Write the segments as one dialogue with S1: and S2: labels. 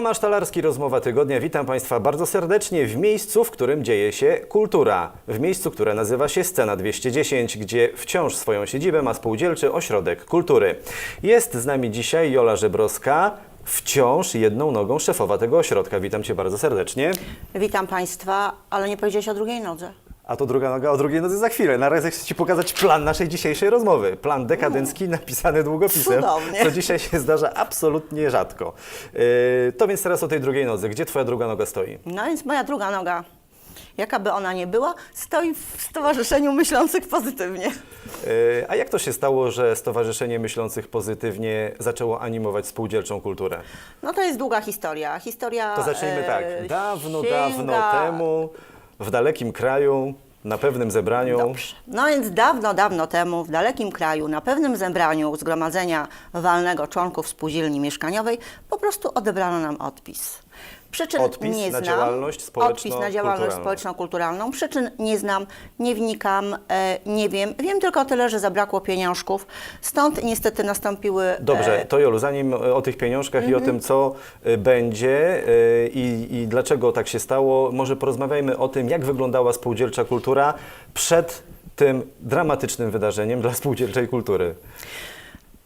S1: Tomasz Talarski, rozmowa tygodnia. Witam Państwa bardzo serdecznie w miejscu, w którym dzieje się kultura. W miejscu, które nazywa się Scena 210, gdzie wciąż swoją siedzibę ma spółdzielczy ośrodek kultury. Jest z nami dzisiaj Jola Żebrowska, wciąż jedną nogą szefowa tego ośrodka. Witam Cię bardzo serdecznie.
S2: Witam Państwa, ale nie powiedziałeś o drugiej nodze.
S1: A to druga noga o drugiej nodze za chwilę. Na razie chcę Ci pokazać plan naszej dzisiejszej rozmowy. Plan dekadencki napisany długopisem,
S2: Cudownie.
S1: co dzisiaj się zdarza absolutnie rzadko. Yy, to więc teraz o tej drugiej nodze. Gdzie Twoja druga noga stoi?
S2: No więc moja druga noga, jaka by ona nie była, stoi w Stowarzyszeniu Myślących Pozytywnie.
S1: Yy, A jak to się stało, że Stowarzyszenie Myślących Pozytywnie zaczęło animować spółdzielczą kulturę?
S2: No to jest długa historia. Historia
S1: To zacznijmy
S2: e,
S1: tak. Dawno,
S2: sięga...
S1: dawno temu, w dalekim kraju, na pewnym zebraniu.
S2: Dobrze. No więc dawno, dawno temu w dalekim kraju na pewnym zebraniu zgromadzenia walnego członków spółdzielni mieszkaniowej po prostu odebrano nam odpis. Przyczyn
S1: Odpis
S2: nie
S1: na
S2: znam.
S1: działalność
S2: Odpis na działalność
S1: społeczno-kulturalną.
S2: społeczno-kulturalną. Przyczyn nie znam, nie wnikam, e, nie wiem. Wiem tylko tyle, że zabrakło pieniążków. Stąd niestety nastąpiły...
S1: Dobrze,
S2: e,
S1: to Jolu, zanim o tych pieniążkach i o tym, co y, będzie y, i, i dlaczego tak się stało, może porozmawiajmy o tym, jak wyglądała spółdzielcza kultura przed tym dramatycznym wydarzeniem dla spółdzielczej kultury.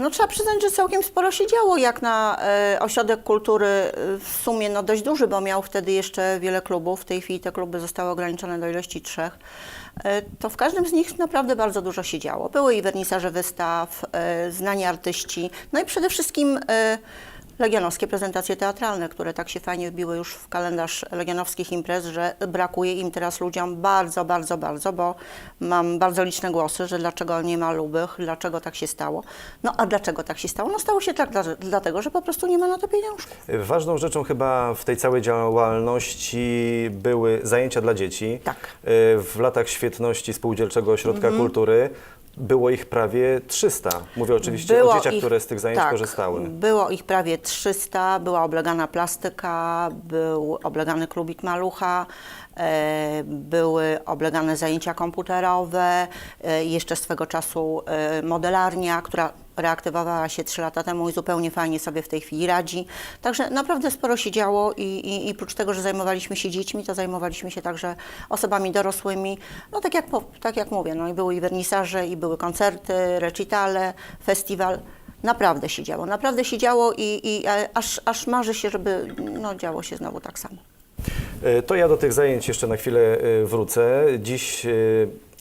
S2: No trzeba przyznać, że całkiem sporo się działo, jak na e, ośrodek kultury e, w sumie no dość duży, bo miał wtedy jeszcze wiele klubów. W tej chwili te kluby zostały ograniczone do ilości trzech. E, to w każdym z nich naprawdę bardzo dużo się działo. Były i wernisaże wystaw, znani artyści, no i przede wszystkim legionowskie prezentacje teatralne, które tak się fajnie wbiły już w kalendarz legionowskich imprez, że brakuje im teraz ludziom bardzo, bardzo, bardzo, bo mam bardzo liczne głosy, że dlaczego nie ma lubych, dlaczego tak się stało. No a dlaczego tak się stało? No stało się tak dla, dlatego, że po prostu nie ma na to pieniążków.
S1: Ważną rzeczą chyba w tej całej działalności były zajęcia dla dzieci.
S2: Tak.
S1: Y, W latach świetności Spółdzielczego Ośrodka
S2: Mhm.
S1: Kultury było ich prawie 300. Mówię oczywiście o dzieciach,
S2: ich-
S1: które z tych zajęć
S2: tak,
S1: korzystały.
S2: Było ich prawie 300, była oblegana plastyka, był oblegany klubik malucha, e, były oblegane zajęcia komputerowe, e, jeszcze swego czasu e, modelarnia, która reaktywowała się 3 lata temu i zupełnie fajnie sobie w tej chwili radzi. Także naprawdę sporo się działo i, i, i prócz tego, że zajmowaliśmy się dziećmi, to zajmowaliśmy się także osobami dorosłymi. No tak jak, tak jak mówię, no i były i wernisaże, i były koncerty, recitale, festiwal. Naprawdę się działo, naprawdę się działo i, i e, aż, aż marzy się, żeby no, działo się znowu tak samo.
S1: E, To ja do tych zajęć jeszcze na chwilę e, wrócę. Dziś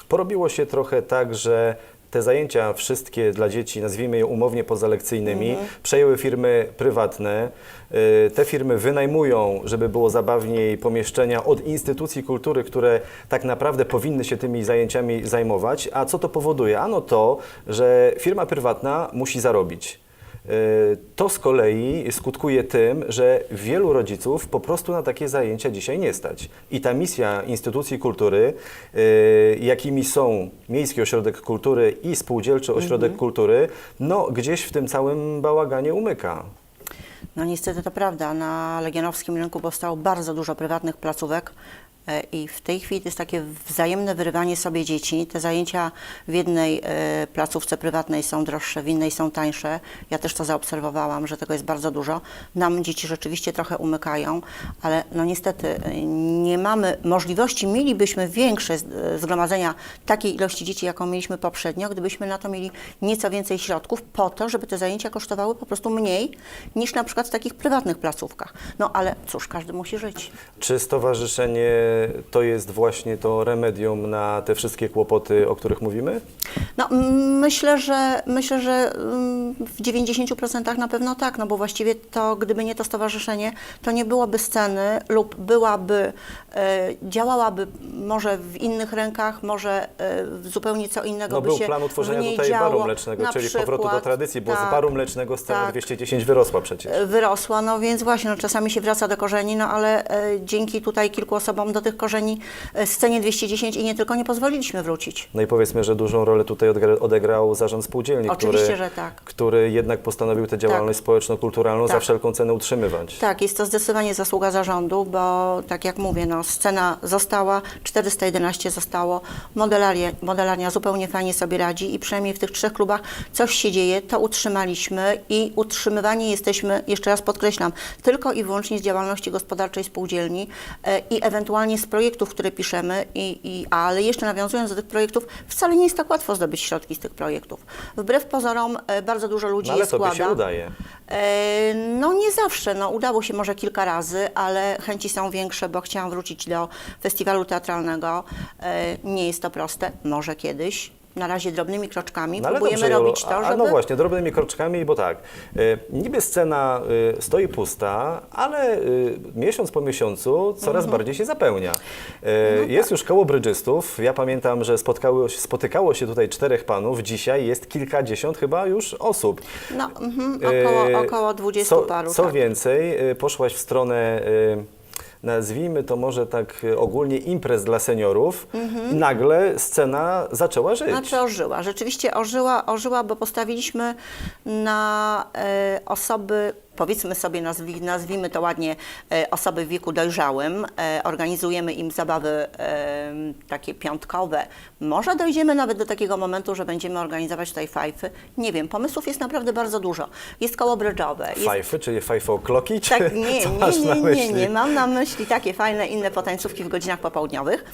S1: porobiło się trochę tak, że te zajęcia wszystkie dla dzieci, nazwijmy je umownie pozalekcyjnymi, przejęły firmy prywatne. E, Te firmy wynajmują, żeby było zabawniej, pomieszczenia od instytucji kultury, które tak naprawdę powinny się tymi zajęciami zajmować. A co to powoduje? Ano to, że firma prywatna musi zarobić. Y, To z kolei skutkuje tym, że wielu rodziców po prostu na takie zajęcia dzisiaj nie stać. I ta misja instytucji kultury, y, jakimi są Miejski Ośrodek Kultury i Spółdzielczy Ośrodek Kultury, no gdzieś w tym całym bałaganie umyka.
S2: No niestety to prawda, na legionowskim rynku powstało bardzo dużo prywatnych placówek i w tej chwili to jest takie wzajemne wyrywanie sobie dzieci. Te zajęcia w jednej e, placówce prywatnej są droższe, w innej są tańsze. Ja też to zaobserwowałam, że tego jest bardzo dużo. Nam dzieci rzeczywiście trochę umykają, ale no niestety e, nie mamy możliwości, mielibyśmy większe e, zgromadzenia takiej ilości dzieci, jaką mieliśmy poprzednio, gdybyśmy na to mieli nieco więcej środków po to, żeby te zajęcia kosztowały po prostu mniej niż na przykład w takich prywatnych placówkach. No ale cóż, każdy musi żyć.
S1: Czy stowarzyszenie to jest właśnie to remedium na te wszystkie kłopoty, o których mówimy?
S2: No myślę, że myślę, że mm, w 90% na pewno tak, no bo właściwie to gdyby nie to stowarzyszenie, to nie byłoby sceny lub byłaby, e, działałaby może w innych rękach, może e, w zupełnie co innego
S1: No
S2: by
S1: był
S2: się
S1: plan utworzenia tutaj
S2: działo.
S1: baru mlecznego,
S2: Na
S1: czyli powrotu do
S2: przykład,
S1: tradycji, bo z
S2: tak,
S1: baru mlecznego scena
S2: tak.
S1: 210 wyrosła przecież.
S2: wyrosła, no więc właśnie, no czasami się wraca do korzeni, no ale e, dzięki tutaj kilku osobom do, tych korzeni e, scenie 210 i nie tylko nie pozwoliliśmy wrócić.
S1: No i powiedzmy, że dużą rolę tutaj odegrał zarząd spółdzielni,
S2: Oczywiście,
S1: który,
S2: że tak.
S1: który jednak postanowił tę działalność społeczno-kulturalną za
S2: Tak.
S1: wszelką cenę utrzymywać.
S2: Tak, jest to zdecydowanie zasługa zarządu, bo tak jak mówię, no, scena została, 411 zostało, modelarnia, modelarnia zupełnie fajnie sobie radzi i przynajmniej w tych trzech klubach coś się dzieje, to utrzymaliśmy i utrzymywani jesteśmy, jeszcze raz podkreślam, tylko i wyłącznie z działalności gospodarczej spółdzielni e, i ewentualnie z projektów, które piszemy, i, i, ale jeszcze nawiązując do tych projektów, wcale nie jest tak łatwo zdobyć środki z tych projektów. Wbrew pozorom e, bardzo dużo ludzi
S1: No ale
S2: je składa.
S1: się udaje.
S2: E, No nie zawsze, no udało się może kilka razy, ale chęci są większe, bo chciałam wrócić do festiwalu teatralnego. E, Nie jest to proste, może kiedyś. Na razie drobnymi kroczkami
S1: No
S2: próbujemy
S1: dobrze,
S2: robić to,
S1: a,
S2: żeby...
S1: No właśnie, drobnymi kroczkami, bo tak, y, niby scena y, stoi pusta, ale y, miesiąc po miesiącu coraz
S2: Mhm.
S1: bardziej się zapełnia. Y,
S2: No tak.
S1: jest już koło brydżystów, ja pamiętam, że spotkało, spotykało się tutaj czterech panów, dzisiaj jest kilkadziesiąt chyba już osób.
S2: No, mhm,
S1: Y,
S2: około, około 20
S1: co,
S2: paru.
S1: Co
S2: tak.
S1: więcej, y, poszłaś w stronę... y, Nazwijmy to może tak y, ogólnie imprez dla seniorów i nagle scena zaczęła żyć.
S2: Mhm. Znaczy ożyła. Rzeczywiście ożyła, ożyła, bo postawiliśmy na e, osoby, powiedzmy sobie, nazwi, nazwijmy to ładnie, e, osoby w wieku dojrzałym. E, organizujemy im zabawy e, takie piątkowe. Może dojdziemy nawet do takiego momentu, że będziemy organizować tutaj fajfy. Nie wiem, pomysłów jest naprawdę bardzo dużo. Jest koło brydżowe.
S1: Fajfy, czyli fajfokloki? Czy
S2: tak, nie, nie, nie, nie. Mam na myśli takie fajne inne potańcówki w godzinach popołudniowych.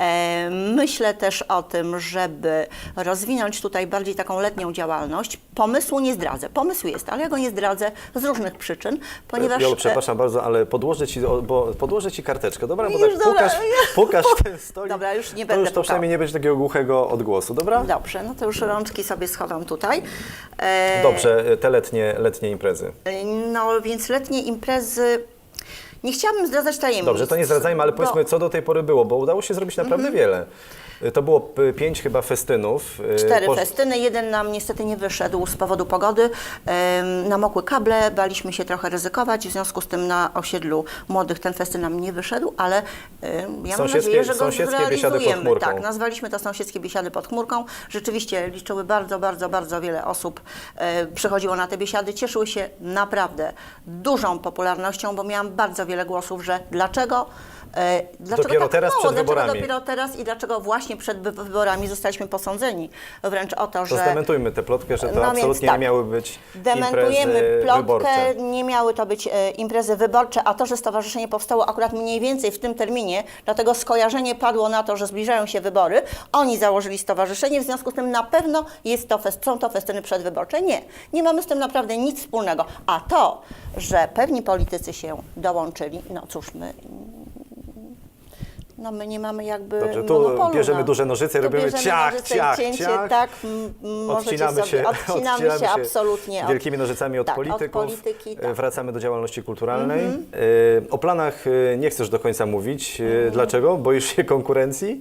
S2: E, myślę też o tym, żeby rozwinąć tutaj bardziej taką letnią działalność. Pomysłu nie zdradzę. Pomysł jest, ale ja go nie zdradzę z różnych przyczyn, ponieważ...
S1: Jolu,
S2: e,
S1: przepraszam bardzo, ale podłożę ci, bo podłożę ci karteczkę, dobra? Bo tak
S2: dobra,
S1: pukasz,
S2: ja-
S1: pukasz ten stolik.
S2: Dobra, już nie
S1: to
S2: będę
S1: już to przynajmniej nie będzie takiego głuchego odgłosu, dobra?
S2: Dobrze, no to już rączki sobie schowam tutaj. E,
S1: Dobrze, te letnie, letnie imprezy.
S2: e, No więc letnie imprezy... Nie chciałabym zdradzać tajemnic.
S1: Dobrze, to nie zdradzajmy, ale powiedzmy, co do tej pory było, bo udało się zrobić naprawdę
S2: Mhm.
S1: wiele. Y, To było pięć chyba festynów. y,
S2: Cztery
S1: po-
S2: festyny, jeden nam niestety nie wyszedł z powodu pogody. Namokły kable, baliśmy się trochę ryzykować, w związku z tym na osiedlu młodych ten festyn nam nie wyszedł, ale ja mam
S1: Sąsiedzkie-
S2: nadzieję, że go
S1: sąsiedzkie biesiady pod
S2: zrealizujemy.
S1: chmurką.
S2: Tak, nazwaliśmy to sąsiedzkie biesiady pod chmurką. Rzeczywiście liczyły bardzo, bardzo, bardzo wiele osób e, przychodziło na te biesiady. Cieszyły się naprawdę dużą popularnością, bo miałam bardzo wiele głosów, że dlaczego e, Dlaczego
S1: Dopiero
S2: tak
S1: teraz
S2: mało?
S1: przed
S2: Dlaczego
S1: wyborami.
S2: dopiero teraz i dlaczego właśnie przed wy- wyborami zostaliśmy posądzeni wręcz o to,
S1: To
S2: że
S1: zdementujmy tę plotkę, że to
S2: No więc
S1: absolutnie
S2: tak.
S1: nie miały być
S2: dementujemy plotkę,
S1: wyborcze.
S2: nie miały to być e, imprezy wyborcze, a to, że stowarzyszenie powstało akurat mniej więcej w tym terminie, dlatego skojarzenie padło na to, że zbliżają się wybory. Oni założyli stowarzyszenie, w związku z tym na pewno jest to fest, są to festyny przedwyborcze. Nie, nie mamy z tym naprawdę nic wspólnego. A to, że pewni politycy się dołączyli, no cóż, my no my nie mamy jakby
S1: Dobrze, tu
S2: monopolu
S1: bierzemy
S2: na-
S1: duże nożyce
S2: tu
S1: robimy
S2: bierzemy
S1: ciach,
S2: nożyce
S1: ciach,
S2: cięcie,
S1: ciach.
S2: tak, m- m- możecie
S1: Odcinamy
S2: sobie,
S1: się,
S2: odcinamy się absolutnie. od-
S1: wielkimi nożycami od
S2: tak,
S1: polityków.
S2: Od polityki,
S1: E,
S2: tak. Mhm.
S1: Wracamy do działalności kulturalnej. E, O planach e, nie chcesz do końca mówić. E, Dlaczego? Boisz się konkurencji?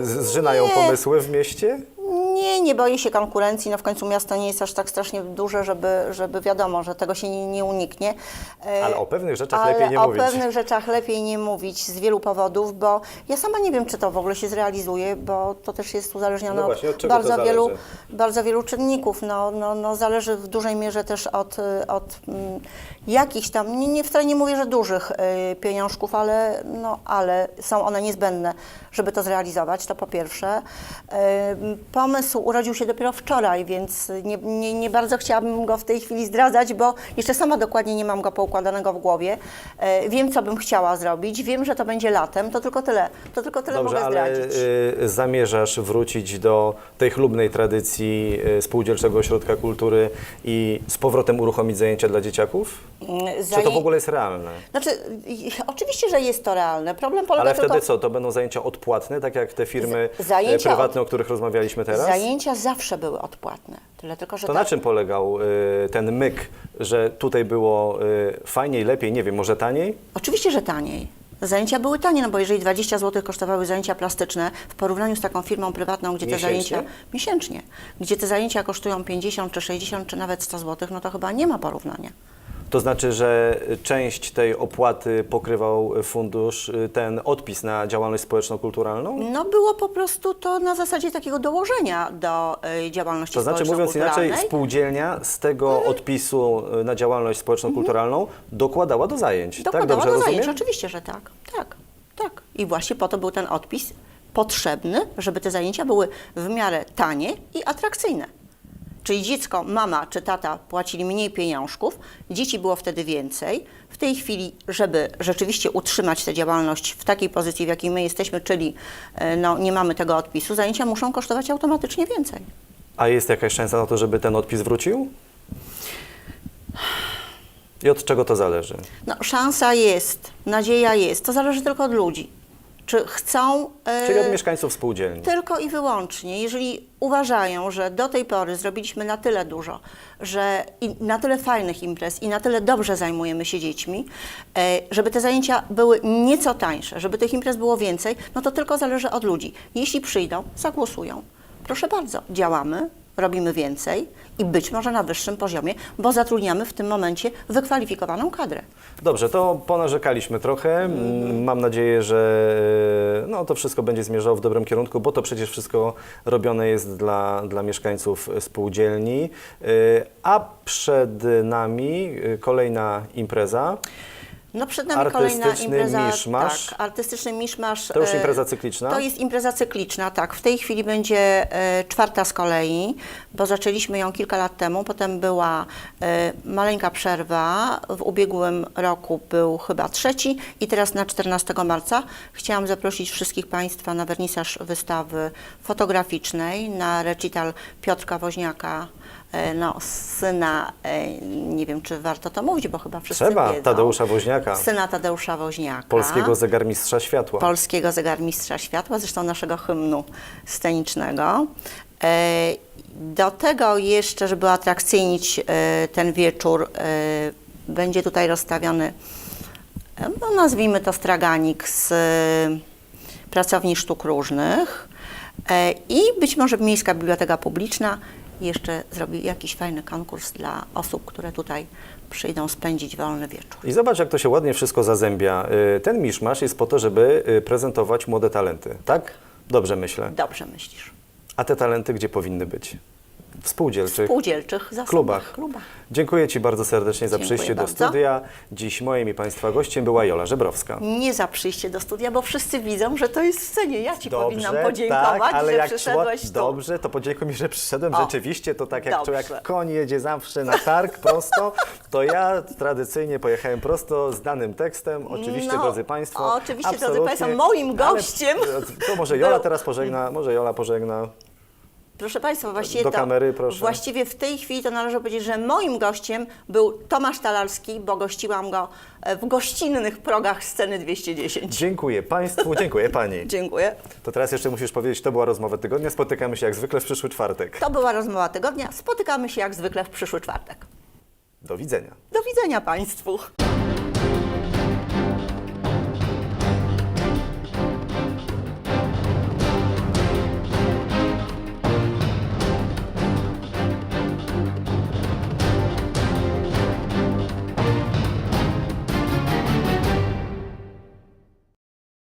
S1: E, z- Zżynają
S2: Nie.
S1: pomysły w mieście?
S2: Nie, nie boję się konkurencji. No w końcu miasto nie jest aż tak strasznie duże, żeby, żeby wiadomo, że tego się nie, nie uniknie. E,
S1: Ale o pewnych rzeczach
S2: ale
S1: lepiej nie
S2: o
S1: mówić.
S2: pewnych rzeczach lepiej nie mówić z wielu powodów, bo ja sama nie wiem, czy to w ogóle się zrealizuje, bo to też jest uzależnione
S1: No właśnie, od to
S2: bardzo, wielu, bardzo wielu czynników. No, no, no, zależy w dużej mierze też od, od mm, jakichś tam, nie, nie wcale nie mówię, że dużych y, pieniążków, ale, no, ale są one niezbędne, żeby to zrealizować, to po pierwsze. Y, Pomysł urodził się dopiero wczoraj, więc nie, nie, nie bardzo chciałabym go w tej chwili zdradzać, bo jeszcze sama dokładnie nie mam go poukładanego w głowie. Y, Wiem, co bym chciała zrobić, wiem, że to będzie latem, to tylko tyle, to tylko tyle
S1: Dobrze,
S2: mogę
S1: ale
S2: zdradzić.
S1: y, zamierzasz wrócić do tej chlubnej tradycji y, Spółdzielczego Ośrodka Kultury i z powrotem uruchomić zajęcia dla dzieciaków? Czy to w ogóle jest realne?
S2: Znaczy, oczywiście, że jest to realne. Problem polega
S1: Ale
S2: tylko...
S1: wtedy co, to będą zajęcia odpłatne, tak jak te firmy
S2: Z-
S1: e, prywatne, o których rozmawialiśmy teraz?
S2: Zajęcia zawsze były odpłatne. Tyle tylko, że
S1: To na czym polegał y, ten myk, że tutaj było y, fajniej, lepiej, nie wiem, może taniej?
S2: Oczywiście, że taniej. Zajęcia były tanie, no bo jeżeli 20 zł kosztowały zajęcia plastyczne, w porównaniu z taką firmą prywatną, gdzie te
S1: Miesięcznie?
S2: zajęcia miesięcznie, gdzie te zajęcia kosztują 50 czy 60 czy nawet 100 zł, no to chyba nie ma porównania.
S1: To znaczy, że część tej opłaty pokrywał fundusz, ten odpis na działalność społeczno-kulturalną?
S2: No było po prostu to na zasadzie takiego dołożenia do y, działalności
S1: To znaczy, mówiąc inaczej, spółdzielnia z tego odpisu y, na działalność społeczno-kulturalną dokładała do zajęć. tak
S2: Dokładała
S1: dobrze
S2: do
S1: rozumiem?
S2: zajęć, oczywiście, że tak. Tak, tak. I właśnie po to był ten odpis potrzebny, żeby te zajęcia były w miarę tanie i atrakcyjne. Czyli dziecko, mama czy tata płacili mniej pieniążków, dzieci było wtedy więcej. W tej chwili, żeby rzeczywiście utrzymać tę działalność w takiej pozycji, w jakiej my jesteśmy, czyli e, no, nie mamy tego odpisu, zajęcia muszą kosztować automatycznie więcej.
S1: A jest jakaś szansa na to, żeby ten odpis wrócił? I od czego to zależy?
S2: No, szansa jest, nadzieja jest, to zależy tylko od ludzi. Czy chcą. e,
S1: Czyli od mieszkańców spółdzielni.
S2: Tylko i wyłącznie, jeżeli uważają, że do tej pory zrobiliśmy na tyle dużo, że i na tyle fajnych imprez i na tyle dobrze zajmujemy się dziećmi, e, żeby te zajęcia były nieco tańsze, żeby tych imprez było więcej, no to tylko zależy od ludzi. Jeśli przyjdą, zagłosują. Proszę bardzo, działamy, robimy więcej i być może na wyższym poziomie, bo zatrudniamy w tym momencie wykwalifikowaną kadrę.
S1: Dobrze, to ponarzekaliśmy trochę. Mm, Mam nadzieję, że e, no, to wszystko będzie zmierzało w dobrym kierunku, bo to przecież wszystko robione jest dla, dla mieszkańców spółdzielni. E, A przed nami e, kolejna impreza.
S2: No przed nami kolejna impreza.
S1: miszmasz.
S2: Tak, artystyczny miszmasz.
S1: To już
S2: e,
S1: impreza cykliczna?
S2: To jest impreza cykliczna, tak. W tej chwili będzie e, czwarta z kolei, bo zaczęliśmy ją kilka lat temu. Potem była e, maleńka przerwa. W ubiegłym roku był chyba trzeci i teraz na 14 marca chciałam zaprosić wszystkich Państwa na wernisaż wystawy fotograficznej, na recital Piotrka Woźniaka, no, syna, e, nie wiem czy warto to mówić, bo chyba wszyscy
S1: Trzeba,
S2: wiedzą.
S1: Tadeusza Woźniaka,
S2: Syna Tadeusza Woźniaka.
S1: polskiego zegarmistrza światła.
S2: polskiego zegarmistrza światła, zresztą naszego hymnu scenicznego. E, Do tego jeszcze, żeby atrakcyjnić e, ten wieczór, e, będzie tutaj rozstawiony, e, no nazwijmy to straganik z e, pracowni sztuk różnych E, i być może Miejska Biblioteka Publiczna jeszcze zrobi jakiś fajny konkurs dla osób, które tutaj przyjdą spędzić wolny wieczór.
S1: I zobacz, jak to się ładnie wszystko zazębia. Y, Ten miszmasz jest po to, żeby y, prezentować młode talenty, tak? Dobrze myślę.
S2: Dobrze myślisz.
S1: A te talenty gdzie powinny być? W spółdzielczych
S2: spółdzielczych zasobach.
S1: klubach.
S2: klubach.
S1: Dziękuję Ci bardzo serdecznie za
S2: Dziękuję
S1: przyjście do
S2: bardzo.
S1: studia. Dziś moim i Państwa gościem była Jola Żebrowska.
S2: Nie za przyjście do studia, bo wszyscy widzą, że to jest w scenie. Ja Ci powinnam
S1: tak,
S2: podziękować,
S1: ale
S2: że
S1: jak
S2: przyszedłeś
S1: szło,
S2: tu.
S1: Dobrze, to podziękuj mi, że przyszedłem.
S2: O,
S1: Rzeczywiście to tak jak,
S2: dobrze.
S1: jak koń jedzie zawsze na targ prosto, to ja tradycyjnie pojechałem prosto z danym tekstem. Oczywiście,
S2: No,
S1: drodzy Państwo.
S2: oczywiście, drodzy państwo, moim
S1: ale
S2: gościem
S1: To może Jola teraz pożegna, może Jola pożegna.
S2: Proszę Państwa, właściwie
S1: Do
S2: to,
S1: kamery, proszę.
S2: właściwie w tej chwili to należy powiedzieć, że moim gościem był Tomasz Talarski, bo gościłam go e, w gościnnych progach sceny 210.
S1: Dziękuję Państwu, dziękuję Pani.
S2: Dziękuję.
S1: To teraz jeszcze musisz powiedzieć, to była rozmowa tygodnia. Spotykamy się jak zwykle w przyszły czwartek.
S2: To była rozmowa tygodnia. Spotykamy się jak zwykle w przyszły czwartek.
S1: Do widzenia.
S2: Do widzenia Państwu.